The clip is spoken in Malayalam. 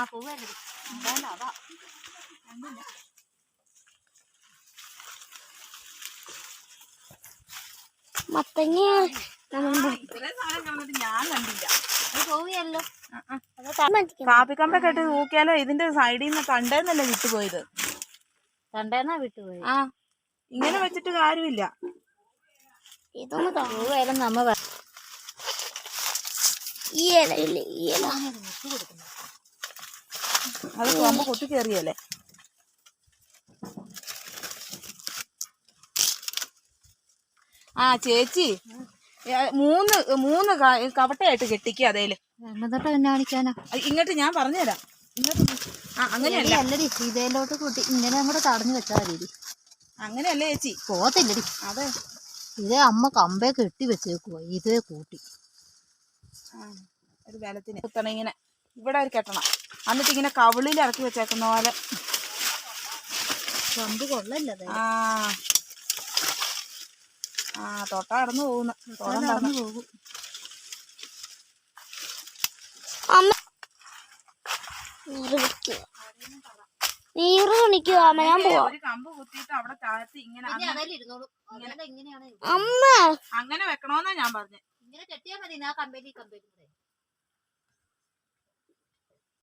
ആ പോവരുത് അതാണ്ട് അതാ കണ്ടില്ല മത്തങ്ങ ഞാൻ കണ്ടില്ല. പോവുകയല്ലോ. കാപ്പിക്കമ്പൊക്കെ ഇട്ട് നോക്കിയാലോ ഇതിന്റെ സൈഡിൽ നിന്ന് തണ്ടേന്നല്ലേ വിട്ടുപോയത്? തണ്ടേന്നാ വിട്ടുപോയി ആ ഇങ്ങനെ വെച്ചിട്ട് കാര്യമില്ല. ഇതൊന്ന് താ പോവുകയാലും നമ്മ ഈ ഇല ഈ ഇല. അത് പോകുമ്പോൾ കൊത്തി കയറിയല്ലേ ആ ചേച്ചി മൂന്ന് മൂന്ന് കവട്ടയായിട്ട് കെട്ടിക്കുക അതേൽ. എന്നതൊട്ട് എന്നെ കാണിക്കാനാ ഇങ്ങോട്ട് ഞാൻ പറഞ്ഞുതരാം. ആ അങ്ങനെയല്ല. അല്ലടി ഇതേലോട്ട് കൂട്ടി. ഇങ്ങനെ അങ്ങോട്ട് തടഞ്ഞു വെച്ചാൽ മതി. അങ്ങനെയല്ലേ ചേച്ചി? പോത്തില്ലടി അതെ. ഇതേ അമ്മ കമ്പേ കെട്ടി വെച്ചേക്കുവാ. ഇതേ കൂട്ടി. ഒരു ബലത്തിന്. കുത്തണം ഇങ്ങനെ. ഇവിടെ ഒരു കെട്ടണം. എന്നിട്ട് ഇങ്ങനെ കവിളിൽ ഇറക്കി വെച്ചേക്കുന്ന പോലെ. കമ്പ് കൊള്ളല്ലേ ആ. ആ തൊട്ട കടന്നു പോകുന്നു. തൊടം നടന്നു കടന്നു പോകും. അമ്മ നീറ് കുണിക്കുക അമ്മ ഞാൻ പോവാ. കമ്പ് കുത്തിയിട്ട് അവിടെ താഴ്ത്തി ഇങ്ങനെ അങ്ങനെ വെക്കണോന്നാ ഞാൻ പറഞ്ഞത് ഇങ്ങനെ കെട്ടിയാൽ മതി ആ കമ്പനി കമ്പനി